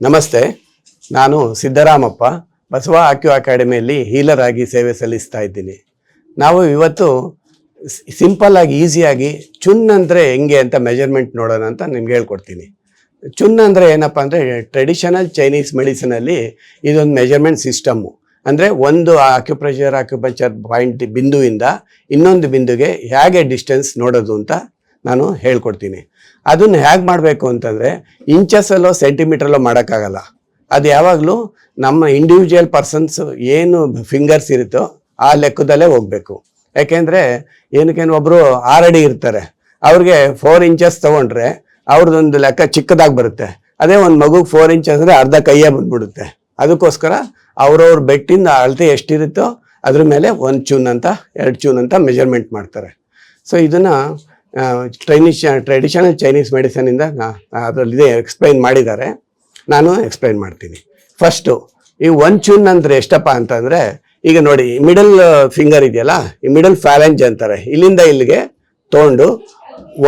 ನಮಸ್ತೆ, ನಾನು ಸಿದ್ದರಾಮಪ್ಪ, ಬಸವ ಆಕ್ಯು ಅಕಾಡೆಮಿಯಲ್ಲಿ ಹೀಲರ್ ಆಗಿ ಸೇವೆ ಸಲ್ಲಿಸ್ತಾ ಇದ್ದೀನಿ. ನಾವು ಇವತ್ತು ಸಿಂಪಲ್ ಆಗಿ ಈಸಿಯಾಗಿ ಚುನ್ ಅಂದರೆ ಹೆಂಗೆ ಅಂತ ಮೆಜರ್ಮೆಂಟ್ ನೋಡೋಣ ಅಂತ ನಿಮ್ಗೆ ಹೇಳ್ಕೊಡ್ತೀನಿ. ಚುನ್ ಅಂದರೆ ಏನಪ್ಪ ಅಂದರೆ, ಟ್ರೆಡಿಷನಲ್ ಚೈನೀಸ್ ಮೆಡಿಸಿನಲ್ಲಿ ಇದೊಂದು ಮೆಜರ್ಮೆಂಟ್ ಸಿಸ್ಟಮ್ಮು ಅಂದರೆ ಒಂದು ಆಕ್ಯುಪ್ರೆಷರ್, ಆಕ್ಯುಪಂಚರ್ ಪಾಯಿಂಟ್ ಬಿಂದುವಿಂದ ಇನ್ನೊಂದು ಬಿಂದುಗೆ ಹೇಗೆ ಡಿಸ್ಟೆನ್ಸ್ ನೋಡೋದು ಅಂತ ನಾನು ಹೇಳ್ಕೊಡ್ತೀನಿ. ಅದನ್ನು ಹೇಗೆ ಮಾಡಬೇಕು ಅಂತಂದರೆ ಇಂಚಸಲ್ಲೋ ಸೆಂಟಿಮೀಟ್ರಲ್ಲೋ ಮಾಡೋಕ್ಕಾಗಲ್ಲ. ಅದು ಯಾವಾಗಲೂ ನಮ್ಮ ಇಂಡಿವಿಜುವಲ್ ಪರ್ಸನ್ಸ್ ಏನು ಫಿಂಗರ್ಸ್ ಇರುತ್ತೋ ಆ ಲೆಕ್ಕದಲ್ಲೇ ಹೋಗಬೇಕು. ಯಾಕೆಂದರೆ ಏನಕ್ಕೇನು ಒಬ್ಬರು ಆರಡಿ ಇರ್ತಾರೆ. ಅವ್ರಿಗೆ ಫೋರ್ ಇಂಚಸ್ ತೊಗೊಂಡ್ರೆ ಅವ್ರದ್ದೊಂದು ಲೆಕ್ಕ ಚಿಕ್ಕದಾಗಿ ಬರುತ್ತೆ. ಅದೇ ಒಂದು ಮಗುಗೆ ಫೋರ್ ಇಂಚಸ್ ಅಂದರೆ ಅರ್ಧ ಕೈಯೇ ಬಂದ್ಬಿಡುತ್ತೆ. ಅದಕ್ಕೋಸ್ಕರ ಅವ್ರವ್ರ ಬೆಟ್ಟಿಂದ ಅಳತೆ ಎಷ್ಟಿರುತ್ತೋ ಅದ್ರ ಮೇಲೆ ಒಂದು ಚೂನ್ ಅಂತ, ಎರಡು ಚೂನ್ ಅಂತ ಮೆಜರ್ಮೆಂಟ್ ಮಾಡ್ತಾರೆ. ಸೊ ಇದನ್ನು ಟ್ರೈನಿಷ್ ಟ್ರೆಡಿಷನಲ್ ಚೈನೀಸ್ ಮೆಡಿಸನಿಂದ ಅದರಲ್ಲಿ ಎಕ್ಸ್ಪ್ಲೈನ್ ಮಾಡಿದ್ದಾರೆ. ನಾನು ಎಕ್ಸ್ಪ್ಲೈನ್ ಮಾಡ್ತೀನಿ. ಫಸ್ಟು ಈ ಒನ್ ಚೂನ್ ಅಂದರೆ ಎಷ್ಟಪ್ಪ ಅಂತಂದರೆ, ಈಗ ನೋಡಿ ಮಿಡಲ್ ಫಿಂಗರ್ ಇದೆಯಲ್ಲ, ಈ ಮಿಡಲ್ ಫ್ಯಾಲೆಂಜ್ ಅಂತಾರೆ. ಇಲ್ಲಿಂದ ಇಲ್ಲಿಗೆ ತೊಗೊಂಡು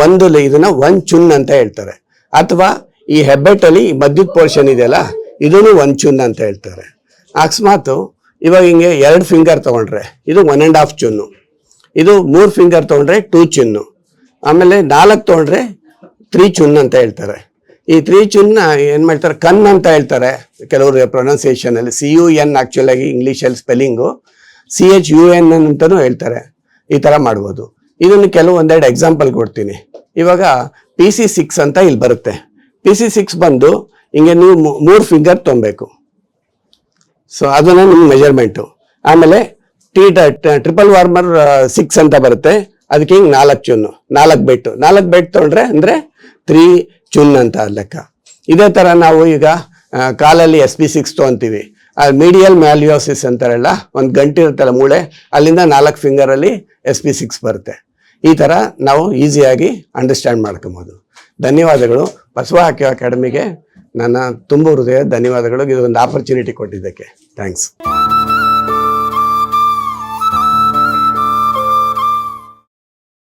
ಒಂದು ಇದನ್ನ ಒನ್ ಚುನ್ ಅಂತ ಹೇಳ್ತಾರೆ. ಅಥವಾ ಈ ಹೆಬ್ಬೆಟ್ಟಲ್ಲಿ ಈ ಮಧ್ಯದ ಪೋರ್ಷನ್ ಇದೆಯಲ್ಲ, ಇದನ್ನು ಒನ್ ಚುನ್ ಅಂತ ಹೇಳ್ತಾರೆ. ಅಕಸ್ಮಾತು ಇವಾಗ ಹಿಂಗೆ ಎರಡು ಫಿಂಗರ್ ತೊಗೊಂಡ್ರೆ, ಇದು ಒನ್ ಆ್ಯಂಡ್ ಹಾಫ್ ಚುನ್ನು ಇದು ಮೂರು ಫಿಂಗರ್ ತೊಗೊಂಡ್ರೆ ಟೂ ಚುನ್ನು ಆಮೇಲೆ ನಾಲ್ಕು ತೊಗೊಂಡ್ರೆ ತ್ರೀ ಚುನ್ ಅಂತ ಹೇಳ್ತಾರೆ. ಈ ತ್ರೀ ಚುನ್ನ ಏನು ಮಾಡ್ತಾರೆ? ಕನ್ ಅಂತ ಹೇಳ್ತಾರೆ. ಕೆಲವರು ಪ್ರೊನೌನ್ಸಿಯೇಷನಲ್ಲಿ ಸಿ ಯು ಎನ್ ಆ್ಯಕ್ಚುಲಾಗಿ ಇಂಗ್ಲೀಷಲ್ಲಿ spelling C H U N ಅಂತಲೂ ಹೇಳ್ತಾರೆ. ಈ ಥರ ಮಾಡ್ಬೋದು. ಇದನ್ನು ಕೆಲವು ಒಂದೆರಡು ಎಕ್ಸಾಂಪಲ್ ಕೊಡ್ತೀನಿ. ಇವಾಗ ಪಿ ಸಿ ಸಿಕ್ಸ್ ಅಂತ ಇಲ್ಲಿ ಬರುತ್ತೆ. ಪಿ ಸಿ ಸಿಕ್ಸ್ ಬಂದು ಹಿಂಗೆ ನೀವು ಮೂರು ಫಿಂಗರ್ ತೊಗೊಬೇಕು ಸೊ ಅದನ್ನ ನಿಮ್ಮ ಮೆಜರ್ಮೆಂಟು ಆಮೇಲೆ ಟಿ ಟ್ರಿಪಲ್ ವಾರ್ಮರ್ ಸಿಕ್ಸ್ ಅಂತ ಬರುತ್ತೆ. ಅದಕ್ಕೆ ಹಿಂಗೆ ನಾಲ್ಕು ಚುನ್ನು ನಾಲ್ಕು ಬೆಟ್ಟು ನಾಲ್ಕು ಬೆಟ್ ತೊಗೊಂಡ್ರೆ ಅಂದರೆ ತ್ರೀ ಚುನ್ ಅಂತ ಲೆಕ್ಕ. ಇದೇ ಥರ ನಾವು ಈಗ ಕಾಲಲ್ಲಿ ಎಸ್ ಬಿ ಸಿಕ್ಸ್ ತೊಗೊಂತೀವಿ. ಮೀಡಿಯಲ್ ಮ್ಯಾಲಿಯೋಸಿಸ್ ಅಂತಾರಲ್ಲ, ಒಂದು ಗಂಟೆ ಇರುತ್ತಲ್ಲ ಮೂಳೆ, ಅಲ್ಲಿಂದ ನಾಲ್ಕು ಫಿಂಗರಲ್ಲಿ ಎಸ್ ಬಿ ಸಿಕ್ಸ್ ಬರುತ್ತೆ. ಈ ಥರ ನಾವು ಈಸಿಯಾಗಿ ಅಂಡರ್ಸ್ಟ್ಯಾಂಡ್ ಮಾಡ್ಕೊಬೋದು. ಧನ್ಯವಾದಗಳು. ಬಸವ ಹಾಕಿ ಅಕಾಡೆಮಿಗೆ ನನ್ನ ತುಂಬ ಹೃದಯ ಧನ್ಯವಾದಗಳು. ಇದೊಂದು ಆಪರ್ಚುನಿಟಿ ಕೊಟ್ಟಿದ್ದಕ್ಕೆ. ಥ್ಯಾಂಕ್ಸ್